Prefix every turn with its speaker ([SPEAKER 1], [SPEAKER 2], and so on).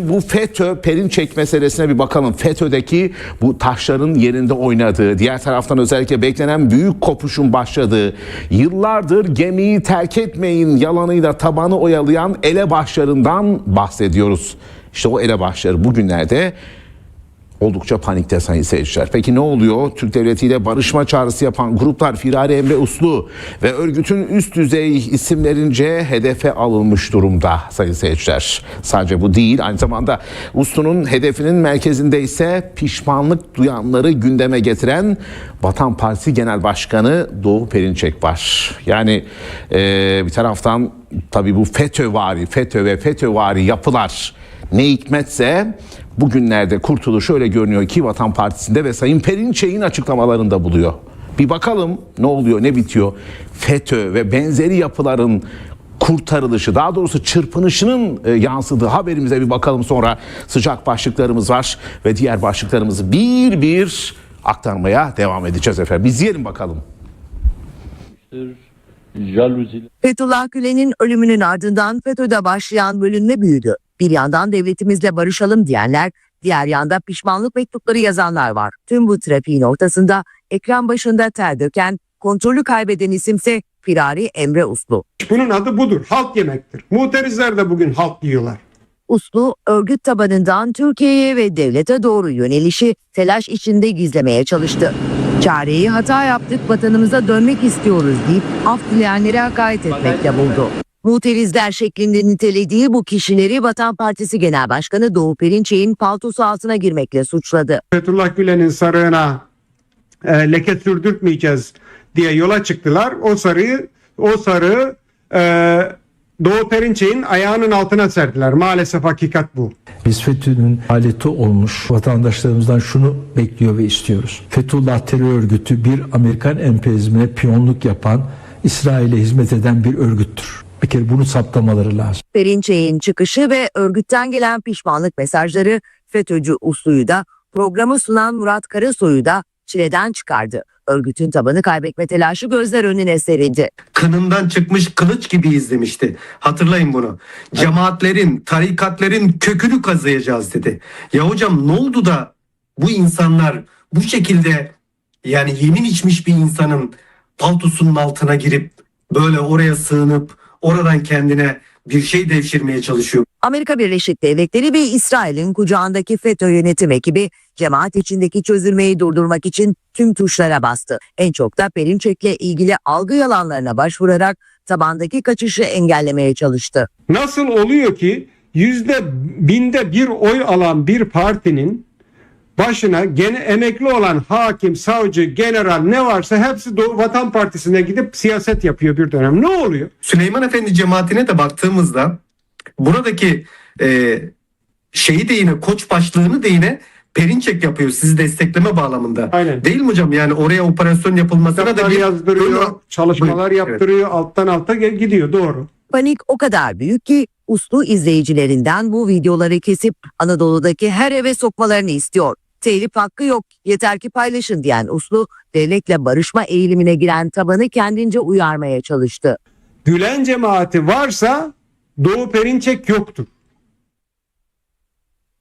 [SPEAKER 1] Bu FETÖ Perinçek meselesine bir bakalım. FETÖ'deki bu taşların yerinde oynadığı, diğer taraftan özellikle beklenen büyük kopuşun başladığı, yıllardır gemiyi terk etmeyin yalanıyla tabanı oyalayan elebaşlarından bahsediyoruz. İşte o elebaşları bugünlerde oldukça panikte sayın seyirciler. Peki ne oluyor? Türk Devleti ile barışma çağrısı yapan gruplar Firari Emre Uslu ve örgütün üst düzey isimlerince hedefe alınmış durumda sayın seyirciler. Sadece bu değil aynı zamanda Uslu'nun hedefinin merkezinde ise pişmanlık duyanları gündeme getiren Vatan Partisi Genel Başkanı Doğu Perinçek var. Yani eee, bir taraftan tabii bu FETÖ'vari, FETÖ ve FETÖ'vari yapılar ne hikmetse bugünlerde kurtuluş öyle görünüyor ki Vatan Partisi'nde ve Sayın Perinçek'in açıklamalarında buluyor. Bir bakalım ne oluyor ne bitiyor. FETÖ ve benzeri yapıların kurtarılışı daha doğrusu çırpınışının e, yansıdığı haberimize bir bakalım sonra sıcak başlıklarımız var ve diğer başlıklarımızı bir bir aktarmaya devam edeceğiz efendim. Biz yiyelim bakalım.
[SPEAKER 2] jaluziler
[SPEAKER 3] Fethullah Gülen'in ölümünün ardından FETÖ'de başlayan bölünme büyüdü. Bir yandan devletimizle barışalım diyenler, diğer yanda pişmanlık mektupları yazanlar var. Tüm bu trafiğin ortasında ekran başında ter döken, kontrolü kaybeden isimse Firari Emre Uslu.
[SPEAKER 4] Bunun adı budur. Halk yemektir. Muhterizler de bugün halk yiyorlar.
[SPEAKER 3] Uslu, örgüt tabanından Türkiye'ye ve devlete doğru yönelişi telaş içinde gizlemeye çalıştı. Çareyi hata yaptık, vatanımıza dönmek istiyoruz deyip af dileyenlere hakaret etmekle buldu. Muhterizler şeklinde nitelediği bu kişileri Vatan Partisi Genel Başkanı Doğu Perinçek'in paltosu altına girmekle suçladı.
[SPEAKER 4] Fethullah Gülen'in sarığına e, leke sürdürtmeyeceğiz diye yola çıktılar. O sarıyı, o sarığı e, Doğu Perinçek'in ayağının altına serdiler. Maalesef hakikat bu.
[SPEAKER 5] Biz FETÖ'nün aleti olmuş vatandaşlarımızdan şunu bekliyor ve istiyoruz. Fethullah terör örgütü bir Amerikan emperyalizmine piyonluk yapan, İsrail'e hizmet eden bir örgüttür. Bir kere bunu saptamaları lazım.
[SPEAKER 3] Perinçek'in çıkışı ve örgütten gelen pişmanlık mesajları FETÖ'cü Uslu'yu da programı sunan Murat Karasoy'u da çileden çıkardı. Örgütün tabanı kaybetme telaşı gözler önüne serildi.
[SPEAKER 6] kınından çıkmış kılıç gibi izlemişti. Hatırlayın bunu. Cemaatlerin, tarikatlerin kökünü kazıyacağız dedi. Ya hocam ne oldu da bu insanlar bu şekilde yani yemin içmiş bir insanın paltosunun altına girip böyle oraya sığınıp oradan kendine bir şey devşirmeye çalışıyor.
[SPEAKER 3] Amerika Birleşik Devletleri ve İsrail'in kucağındaki FETÖ yönetim ekibi cemaat içindeki çözülmeyi durdurmak için tüm tuşlara bastı. En çok da Perinçek'le ilgili algı yalanlarına başvurarak tabandaki kaçışı engellemeye çalıştı.
[SPEAKER 4] Nasıl oluyor ki yüzde binde bir oy alan bir partinin başına gene emekli olan hakim, savcı, general ne varsa hepsi Doğu Vatan Partisi'ne gidip siyaset yapıyor bir dönem. Ne oluyor?
[SPEAKER 6] Süleyman Efendi cemaatine de baktığımızda buradaki e, şeyi de yine koç başlığını da yine Perinçek yapıyor sizi destekleme bağlamında.
[SPEAKER 4] Aynen.
[SPEAKER 6] Değil mi hocam? Yani oraya operasyon yapılmasına da
[SPEAKER 4] Kitaplar
[SPEAKER 6] bir
[SPEAKER 4] yazdırıyor,
[SPEAKER 6] Böyle-
[SPEAKER 4] çalışmalar
[SPEAKER 6] Buyurun, evet.
[SPEAKER 4] yaptırıyor, alttan alta gidiyor doğru.
[SPEAKER 3] Panik o kadar büyük ki uslu izleyicilerinden bu videoları kesip Anadolu'daki her eve sokmalarını istiyor. Telif hakkı yok yeter ki paylaşın diyen uslu devletle barışma eğilimine giren tabanı kendince uyarmaya çalıştı.
[SPEAKER 4] Gülen cemaati varsa Doğu Perinçek yoktur.